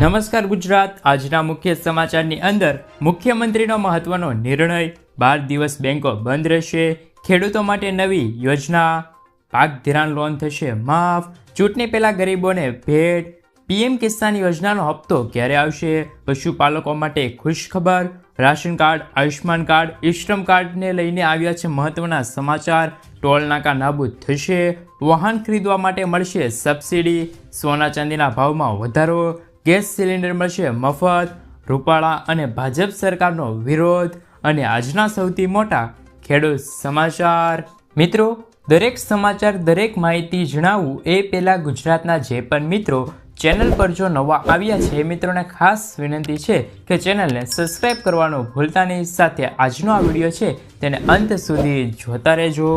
નમસ્કાર ગુજરાત. આજના મુખ્ય સમાચારની અંદર મુખ્યમંત્રીનો મહત્વનો નિર્ણય. બાર દિવસ બેંકો બંધ રહેશે. ખેડૂતો માટે નવી યોજના. પાક ધિરાણ લોન થશે માફ. ચૂંટણી પહેલાં ગરીબોને ભેટ. પીએમ કિસાન યોજનાનો હપ્તો ક્યારે આવશે? પશુપાલકો માટે ખુશ ખબર. Ration card Ayushman card, eShram કાર્ડને લઈને આવ્યા છે મહત્વના સમાચાર. ટોલ નાકા નાબૂદ થશે. વાહન ખરીદવા માટે મળશે સબસિડી. સોના ચાંદીના ભાવમાં વધારો. ગેસ સિલિન્ડર મળશે, મફત, રૂપાળા અને ભાજપ સરકારનો વિરોધ અને આજના સૌથી મોટા ખેડૂત સમાચાર. મિત્રો, દરેક સમાચાર, દરેક માહિતી જણાવવું એ પહેલાં ગુજરાતના જે પણ મિત્રો ચેનલ પર જો નવા આવ્યા છે, એ મિત્રોને ખાસ વિનંતી છે કે ચેનલને સબસ્ક્રાઈબ કરવાનું ભૂલતા નહીં. સાથે આજનો આ વીડિયો છે, તેને અંત સુધી જોતા રહેજો.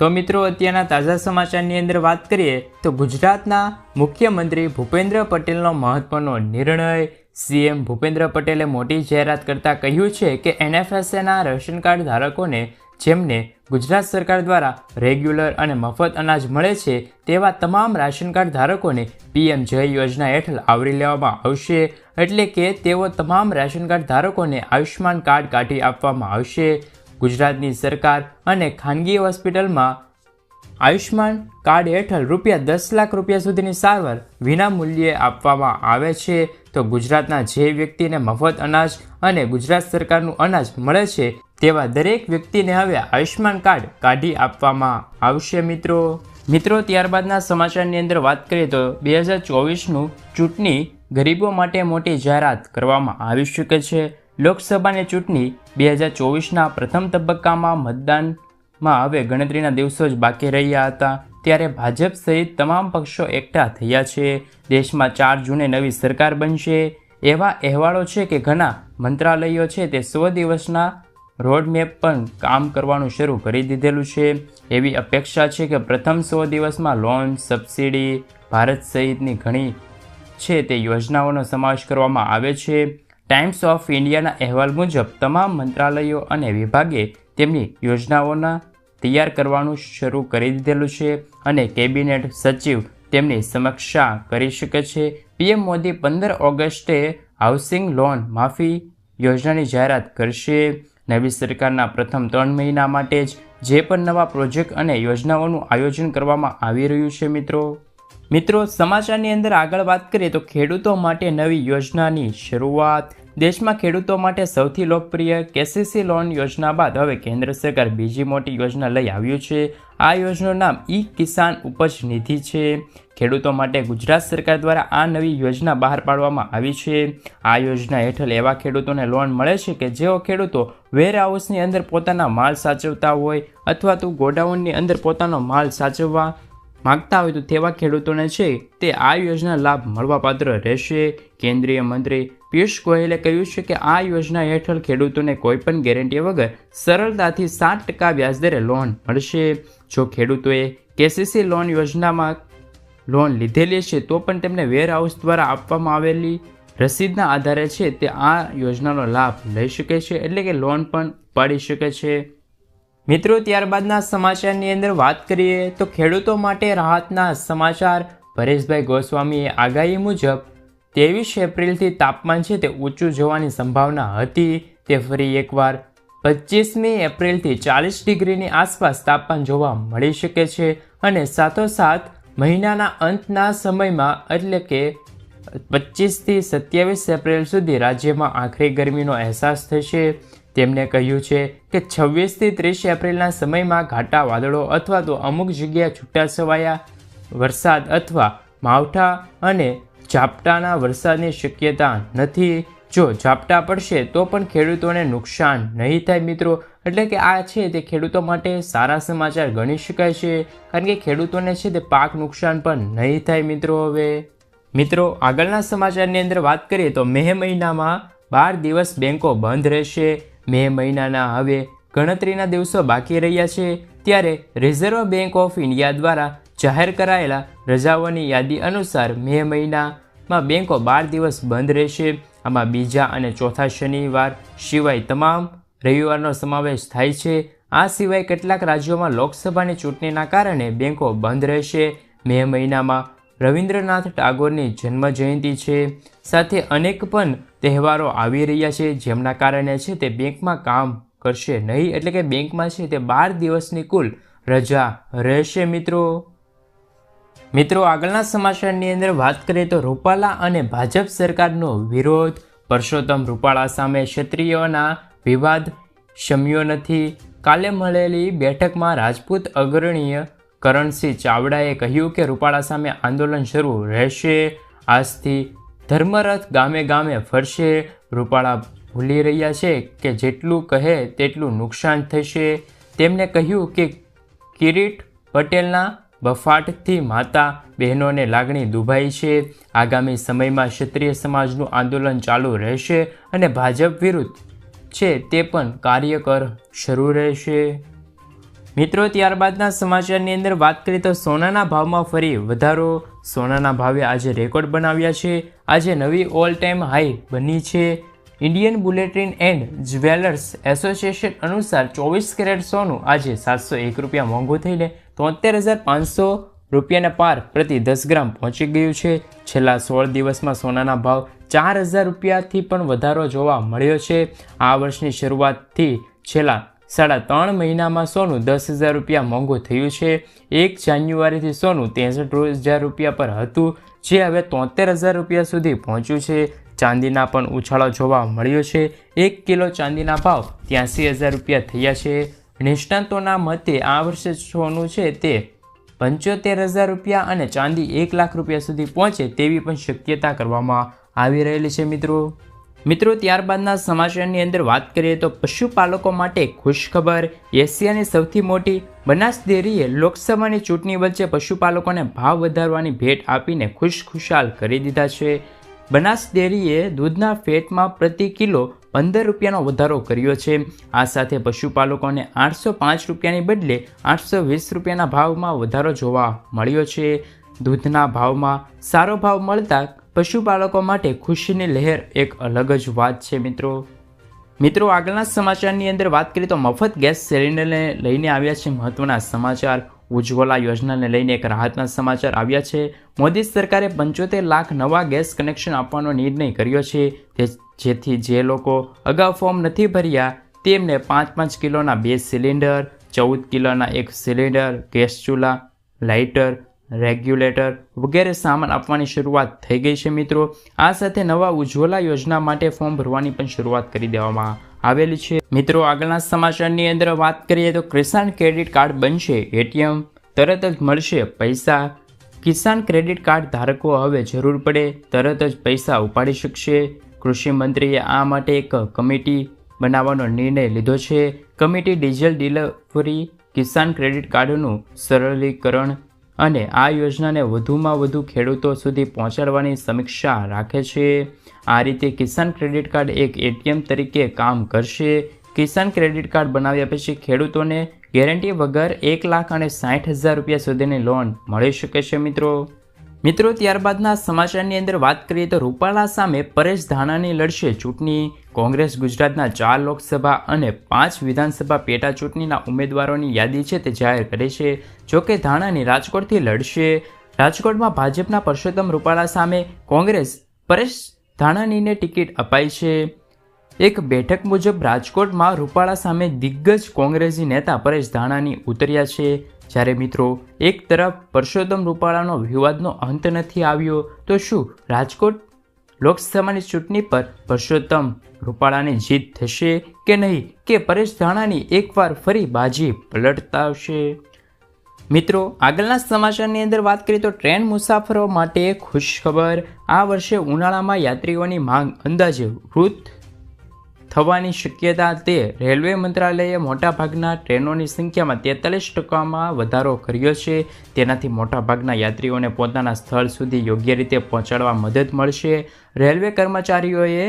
તો મિત્રો, અત્યારના તાજા સમાચારની અંદર વાત કરીએ તો ગુજરાતના મુખ્યમંત્રી ભૂપેન્દ્ર પટેલનો મહત્વનો નિર્ણય. સીએમ ભૂપેન્દ્ર પટેલે મોટી જાહેરાત કરતાં કહ્યું છે કે એનએફએસએના રેશન કાર્ડ ધારકોને જેમને ગુજરાત સરકાર દ્વારા રેગ્યુલર અને મફત અનાજ મળે છે તેવા તમામ રાશન કાર્ડ ધારકોને પીએમ જય યોજના હેઠળ આવરી લેવામાં આવશે. એટલે કે તેઓ તમામ રાશન કાર્ડ ધારકોને આયુષ્યમાન કાર્ડ કાઢી આપવામાં આવશે. ગુજરાતની સરકાર અને ખાનગી હોસ્પિટલમાં આયુષ્માન કાર્ડ હેઠળ રૂપિયા દસ લાખ રૂપિયા સુધીની સારવાર વિના મૂલ્યે આપવામાં આવે છે. તો ગુજરાતના જે વ્યક્તિને મફત અનાજ અને ગુજરાત સરકારનું અનાજ મળે છે, તેવા દરેક વ્યક્તિને હવે આયુષ્માન કાર્ડ કાઢી આપવામાં આવશે મિત્રો. મિત્રો, ત્યારબાદના સમાચારની અંદર વાત કરીએ તો બે હજાર ચોવીસનું ચૂંટણી ગરીબો માટે મોટી જાહેરાત કરવામાં આવી શકે છે. લોકસભાની ચૂંટણી બે હજાર ચોવીસના પ્રથમ તબક્કામાં મતદાનમાં હવે ગણતરીના દિવસો જ બાકી રહ્યા હતા. ત્યારે ભાજપ સહિત તમામ પક્ષો એકઠા થયા છે. દેશમાં ચાર જૂને નવી સરકાર બનશે. એવા અહેવાલો છે કે ઘણા મંત્રાલયો છે તે સો દિવસના રોડમેપ પણ કામ કરવાનું શરૂ કરી દીધેલું છે. એવી અપેક્ષા છે કે પ્રથમ સો દિવસમાં લોન, સબસિડી, ભારત સહિતની ઘણી છે તે યોજનાઓનો સમાવેશ કરવામાં આવે છે. ટાઈમ્સ ઓફ ઇન્ડિયાના અહેવાલ મુજબ, તમામ મંત્રાલયો અને વિભાગે તેમની યોજનાઓના તૈયાર કરવાનું શરૂ કરી દીધેલું છે અને કેબિનેટ સચિવ તેમની સમીક્ષા કરી શકે છે. પીએમ મોદી પંદર ઓગસ્ટે હાઉસિંગ લોન માફી યોજનાની જાહેરાત કરશે. નવી સરકારના પ્રથમ ત્રણ મહિના માટે જ જે પણ નવા પ્રોજેક્ટ અને યોજનાઓનું આયોજન કરવામાં આવી રહ્યું છે મિત્રો. મિત્રો, સમાચારની અંદર આગળ વાત કરીએ તો ખેડૂતો માટે નવી યોજનાની શરૂઆત. દેશમાં ખેડૂતો માટે સૌથી લોકપ્રિય કેસીસી લોન યોજના બાદ હવે કેન્દ્ર સરકાર બીજી મોટી યોજના લઈ આવ્યું છે. આ યોજનાનું નામ ઈ કિસાન ઉપજ નિધિ છે. ખેડૂતો માટે ગુજરાત સરકાર દ્વારા આ નવી યોજના બહાર પાડવામાં આવી છે. આ યોજના હેઠળ એવા ખેડૂતોને લોન મળે છે કે જેઓ ખેડૂતો વેરહાઉસની અંદર પોતાના માલ સાચવતા હોય અથવા તો ગોડાઉનની અંદર પોતાનો માલ સાચવવા માગતા હોય તો તેવા ખેડૂતોને છે તે આ યોજના લાભ મળવાપાત્ર રહેશે. કેન્દ્રીય મંત્રી પિયુષ ગોયલે કહ્યું છે કે આ યોજના હેઠળ ખેડૂતોને કોઈપણ ગેરંટી વગર સરળતાથી સાત ટકા વ્યાજદરે લોન મળશે. જો ખેડૂતોએ કેસીસી લોન યોજનામાં લોન લીધેલી છે, તો પણ તેમને વેરહાઉસ દ્વારા આપવામાં આવેલી રસીદના આધારે છે તે આ યોજનાનો લાભ લઈ શકે છે, એટલે કે લોન પણ પાડી શકે છે. મિત્રો, ત્યારબાદના સમાચારની અંદર વાત કરીએ તો ખેડૂતો માટે રાહતના સમાચાર. પરેશભાઈ ગોસ્વામીએ આગાહી મુજબ, ત્રેવીસ એપ્રિલથી તાપમાન છે તે ઊંચું જવાની સંભાવના હતી. તે ફરી એકવાર પચીસમી એપ્રિલથી ચાલીસ ડિગ્રીની આસપાસ તાપમાન જોવા મળી શકે છે અને સાથોસાથ મહિનાના અંતના સમયમાં એટલે કે પચીસથી સત્યાવીસ એપ્રિલ સુધી રાજ્યમાં આખરી ગરમીનો અહેસાસ થશે. તેમણે કહ્યું છે કે છવ્વીસથી ત્રીસ એપ્રિલના સમયમાં ઘાટા, વાદળો અથવા તો અમુક જગ્યાએ છૂટાછવાયા વરસાદ અથવા માવઠા અને ઝાપટાના વરસાદની શક્યતા નથી. જો ઝાપટા પડશે, તો પણ ખેડૂતોને નુકસાન નહીં થાય મિત્રો. એટલે કે આ છે તે ખેડૂતો માટે સારા સમાચાર ગણી શકાય છે, કારણ કે ખેડૂતોને છે તે પાક નુકસાન પણ નહીં થાય મિત્રો હવે. મિત્રો, આગળના સમાચારની અંદર વાત કરીએ તો મે મહિનામાં બાર દિવસ બેંકો બંધ રહેશે. મે મહિનાના હવે ગણતરીના દિવસો બાકી રહ્યા છે, ત્યારે રિઝર્વ બેંક ઓફ ઇન્ડિયા દ્વારા જાહેર કરાયેલા રજાઓની યાદી અનુસાર મે મહિનામાં બેંકો બાર દિવસ બંધ રહેશે. આમાં બીજા અને ચોથા શનિવાર સિવાય તમામ રવિવારનો સમાવેશ થાય છે. આ સિવાય કેટલાક રાજ્યોમાં લોકસભાની ચૂંટણીના કારણે બેંકો બંધ રહેશે. મે મહિનામાં રવિન્દ્રનાથ ટાગોરની જન્મ જયંતિ છે. સાથે અનેક પણ તહેવારો આવી રહ્યા છે. જેમના કારણે છે તે બેંકમાં કામ કરશે નહીં. એટલે કે બેંકમાં છે તે બાર દિવસની કુલ રજા રહેશે મિત્રો. મિત્રો, આગળના સમાચારની અંદર વાત કરીએ તો રૂપાલા અને ભાજપ સરકારનો વિરોધ. પરસોત્તમ રૂપાલા સામે ક્ષત્રિયોના વિવાદ શમ્યો નથી. કાલે મળેલી બેઠકમાં રાજપૂત અગ્રણીય કરણસિંહ ચાવડાએ કહ્યું કે રૂપાળા સામે આંદોલન શરૂ રહેશે, આજથી ધર્મરથ ગામે ગામે ફરશે. રૂપાળા ભૂલી રહ્યા છે કે જેટલું કહે તેટલું નુકસાન થશે. તેમણે કહ્યું કે કિરીટ પટેલના બફાટથી માતા બહેનોને લાગણી દુભાઈ છે. આગામી સમયમાં ક્ષત્રિય સમાજનું આંદોલન ચાલુ રહેશે અને ભાજપ વિરુદ્ધ છે તે પણ કાર્યકર શરૂ રહેશે. મિત્રો, ત્યારબાદના સમાચારની અંદર વાત કરીએ તો સોનાના ભાવમાં ફરી વધારો. સોનાના ભાવે આજે રેકોર્ડ બનાવ્યા છે. આજે નવી ઓલ ટાઈમ હાઈ બની છે. Indian bulletin and jewellers association અનુસાર ચોવીસ કેરેટ સોનું આજે સાતસો એક રૂપિયા મોંઘું થઈને તોતેર હજાર પાંચસો રૂપિયાના પાર પ્રતિ દસ ગ્રામ પહોંચી ગયું છે. છેલ્લા સોળ દિવસમાં સોનાના ભાવ ચાર હજાર રૂપિયાથી પણ વધારો જોવા મળ્યો છે. આ વર્ષની શરૂઆતથી છેલ્લા સાડા ત્રણ મહિનામાં સોનું દસ હજાર રૂપિયા મોંઘું થયું છે. એક જાન્યુઆરીથી સોનું ત્રેસઠ હજાર રૂપિયા પર હતું, જે હવે તોતેર હજાર રૂપિયા સુધી પહોંચ્યું છે. ચાંદીના પણ ઉછાળો જોવા મળ્યો છે. એક કિલો ચાંદીના ભાવ ત્યાંસી હજાર રૂપિયા થયા છે. નિષ્ણાંતોના મતે આ વર્ષે સોનું છે તે પંચોતેર હજાર રૂપિયા અને ચાંદી એક લાખ રૂપિયા સુધી પહોંચે તેવી પણ શક્યતા કરવામાં આવી રહેલી છે મિત્રો. મિત્રો, ત્યારબાદના સમાચારની અંદર વાત કરીએ તો પશુપાલકો માટે ખુશખબર. એશિયાની સૌથી મોટી બનાસ ડેરીએ લોકસભાની ચૂંટણી વચ્ચે પશુપાલકોને ભાવ વધારવાની ભેટ આપીને ખુશખુશાલ કરી દીધા છે. બનાસ ડેરીએ દૂધના ફેટમાં પ્રતિ કિલો પંદર રૂપિયાનો વધારો કર્યો છે. આ સાથે પશુપાલકોને આઠસો પાંચ રૂપિયાની બદલે આઠસો વીસ રૂપિયાના ભાવમાં વધારો જોવા મળ્યો છે. દૂધના ભાવમાં સારો ભાવ મળતા પશુપાલકો માટે ખુશીની લહેર એક અલગ જ વાત છે, મિત્રો. મિત્રો, આગળના સમાચારની અંદર વાત કરીએ તો મફત ગેસ સિલિન્ડરને લઈને આવ્યા છે મહત્વના સમાચાર. ઉજ્જવલા યોજનાને લઈને એક રાહતના સમાચાર આવ્યા છે. મોદી સરકારે પંચોતેર લાખ નવા ગેસ કનેક્શન આપવાનો નિર્ણય કર્યો છે. જેથી જે લોકો અગાઉ ફોર્મ નથી ભર્યા, તેમને પાંચ પાંચ કિલોના બે સિલિન્ડર, ચૌદ કિલોના એક સિલિન્ડર, ગેસ ચૂલા, લાઇટર રેગ્યુલેટર વગેરે સામાન આપવાની શરૂઆત થઈ ગઈ છે મિત્રો. આ સાથે નવા ઉજ્જવલા યોજના માટે ફોર્મ ભરવાની પણ શરૂઆત કરી દેવામાં આવેલી છે. મિત્રો, આગળના સમાચારની અંદર વાત કરીએ તો કિસાન ક્રેડિટ કાર્ડ બનશે, એટીએમ તરત જ મળશે, પૈસા કિસાન ક્રેડિટ કાર્ડ ધારકો હવે જરૂર પડે, તરત જ પૈસા ઉપાડી શકશે. કૃષિ મંત્રીએ આ માટે એક કમિટી બનાવવાનો નિર્ણય લીધો છે. Committee diesel delivery Kisan credit કાર્ડનું સરળીકરણ અને આ યોજનાને વધુમાં વધુ ખેડૂતો સુધી પહોંચાડવાની સમીક્ષા રાખે છે. આ રીતે કિસાન ક્રેડિટ કાર્ડ એક એટીએમ તરીકે કામ કરશે. કિસાન ક્રેડિટ કાર્ડ બનાવ્યા પછી ખેડૂતોને ગેરંટી વગર એક લાખ અને સાઠ હજાર રૂપિયા સુધીની લોન મળી શકે છે, મિત્રો. મિત્રો, ત્યારબાદના સમાચારની અંદર વાત કરીએ તો રૂપાલા સામે પરેશ ધાનાની લડશે ચૂંટણી. કોંગ્રેસ, ગુજરાતના ચાર લોકસભા અને પાંચ વિધાનસભા પેટા ચૂંટણીના ઉમેદવારોની યાદી છે તે જાહેર કરે છે. જોકે ધાણાની રાજકોટથી લડશે. રાજકોટમાં ભાજપના પરસોત્તમ રૂપાલા સામે કોંગ્રેસ પરેશ ધાણાનીને ટિકિટ અપાઈ છે. એક બેઠક મુજબ રાજકોટમાં રૂપાળા સામે દિગ્ગજ કોંગ્રેસી નેતા પરેશ ધાણાની ઉતર્યા છે. જ્યારે મિત્રો, એક તરફ પરસોત્તમ રૂપાળાનો વિવાદનો અંત નથી આવ્યો, તો શું રાજકોટ લોકસભાની ચૂંટણી પર પરસોત્તમ રૂપાળાની જીત થશે કે નહીં કે પરેશ ધાણાની એકવાર ફરી બાજી પલટતા આવશે? મિત્રો, આગળના સમાચારની અંદર વાત કરીએ તો ટ્રેન મુસાફરો માટે ખુશખબર. આ વર્ષે ઉનાળામાં યાત્રીઓની માંગ અંદાજે વૃદ્ધ થવાની શક્યતા તે રેલવે મંત્રાલયે મોટાભાગના ટ્રેનોની સંખ્યામાં તેતાલીસ ટકામાં વધારો કર્યો છે. તેનાથી મોટાભાગના યાત્રીઓને પોતાના સ્થળ સુધી યોગ્ય રીતે પહોંચાડવા મદદ મળશે. રેલવે કર્મચારીઓએ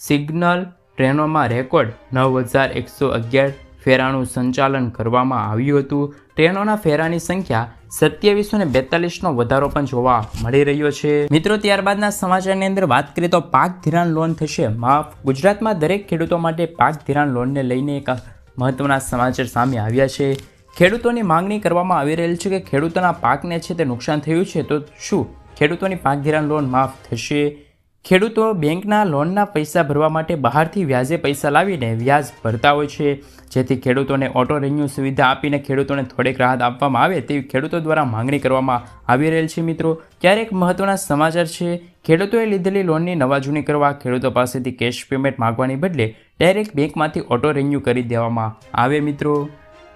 સિગ્નલ ટ્રેનોમાં રેકોર્ડ નવ હજાર એકસો અગિયાર ફેરાનું સંચાલન કરવામાં આવ્યું હતું. ટ્રેનોના ફેરાની સંખ્યા સત્યાવીસો ને બેતાલીસનો વધારો પણ જોવા મળી રહ્યો છે. મિત્રો, ત્યારબાદના સમાચારની અંદર વાત કરીએ તો પાક ધિરાણ લોન થશે. માફ, ગુજરાતમાં દરેક ખેડૂતો માટે પાક ધિરાણ લોનને લઈને એક મહત્વના સમાચાર સામે આવ્યા છે. ખેડૂતોની માંગણી કરવામાં આવી રહેલ છે કે ખેડૂતોના પાકને છે તે નુકસાન થયું છે, તો શું ખેડૂતોની પાક ધિરાણ લોન માફ થશે? ખેડૂતો બેંકના લોનના પૈસા ભરવા માટે બહારથી વ્યાજે પૈસા લાવીને વ્યાજ ભરતા હોય છે. જેથી ખેડૂતોને ઓટો રિન્યુ સુવિધા આપીને ખેડૂતોને થોડીક રાહત આપવામાં આવે તેવી ખેડૂતો દ્વારા માંગણી કરવામાં આવી રહેલ છે મિત્રો. ત્યારે એક મહત્વના સમાચાર છે, ખેડૂતોએ લીધેલી લોનની નવાજૂની કરવા ખેડૂતો પાસેથી કેશ પેમેન્ટ માગવાની બદલે ડાયરેક્ટ બેંકમાંથી ઓટો રિન્યુ કરી દેવામાં આવે મિત્રો.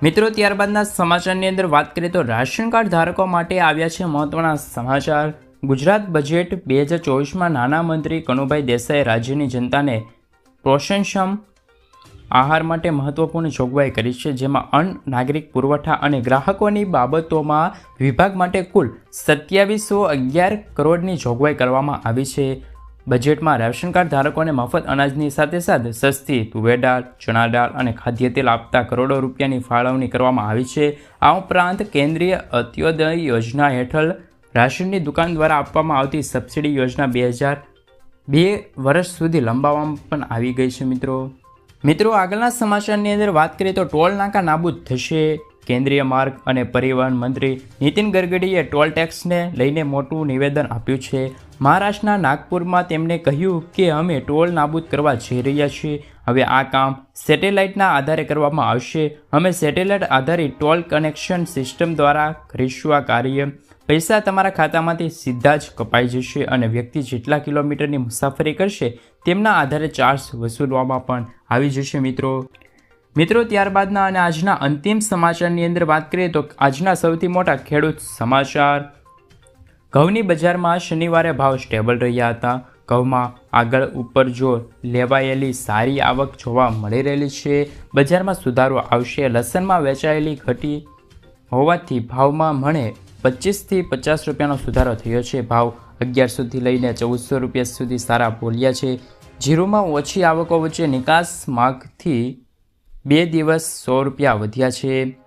મિત્રો, ત્યારબાદના સમાચારની અંદર વાત કરીએ તો રાશન કાર્ડ ધારકો માટે આવ્યા છે મહત્ત્વના સમાચાર. ગુજરાત બજેટ બે હજાર ચોવીસમાં નાના મંત્રી કનુભાઈ દેસાઈએ રાજ્યની જનતાને પોષણક્ષમ આહાર માટે મહત્વપૂર્ણ જોગવાઈ કરી છે, જેમાં અન્ન, નાગરિક પુરવઠા અને ગ્રાહકોની બાબતોમાં વિભાગ માટે કુલ સત્યાવીસો અગિયાર કરોડની જોગવાઈ કરવામાં આવી છે. બજેટમાં રેશન કાર્ડ ધારકોને મફત અનાજની સાથે સાથે સસ્તી તુવેર ચણા દાળ અને ખાદ્ય તેલ આપતા કરોડો રૂપિયાની ફાળવણી કરવામાં આવી છે. આ ઉપરાંત કેન્દ્રીય અંત્યોદય યોજના હેઠળ રાશનની દુકાન દ્વારા આપવામાં આવતી સબસિડી યોજના બે હજાર બે વર્ષ સુધી લંબાવવામાં પણ આવી ગઈ છે, મિત્રો. મિત્રો, આગળના સમાચારની અંદર વાત કરીએ તો ટોલ નાકા નાબૂદ થશે. કેન્દ્રીય માર્ગ અને પરિવહન મંત્રી નીતિન ગડકરીએ ટોલ ટેક્સને લઈને મોટું નિવેદન આપ્યું છે. મહારાષ્ટ્રના નાગપુરમાં તેમણે કહ્યું કે અમે ટોલ નાબૂદ કરવા જઈ રહ્યા છીએ. હવે આ કામ સેટેલાઇટના આધારે કરવામાં આવશે. અમે સેટેલાઇટ આધારિત ટોલ કનેક્શન સિસ્ટમ દ્વારા કરીશું આ કાર્ય. પૈસા તમારા ખાતામાંથી સીધા જ કપાઈ જશે અને વ્યક્તિ જેટલા કિલોમીટરની મુસાફરી કરશે તેમના આધારે ચાર્જ વસૂલવામાં પણ આવી જશે, મિત્રો. મિત્રો, ત્યારબાદના અને આજના અંતિમ સમાચારની અંદર વાત કરીએ તો આજના સૌથી મોટા ખેડૂત સમાચાર. ઘઉંની બજારમાં શનિવારે ભાવ સ્ટેબલ રહ્યા હતા. ઘઉંમાં આગળ ઉપર જો લેવાયેલી સારી આવક જોવા મળી રહેલી છે. બજારમાં સુધારો આવશે. લસણમાં વેચાયેલી ઘટી હોવાથી ભાવમાં મળે પચીસથી પચાસ રૂપિયાનો સુધારો થયો છે. ભાવ અગિયારસોથી લઈને ચૌદસો રૂપિયા સુધી સારા બોલ્યા છે. જીરુમાં ઓછી આવકો વચ્ચે નિકાસ માગથી બે દિવસ સો રૂપિયા વધ્યા છે.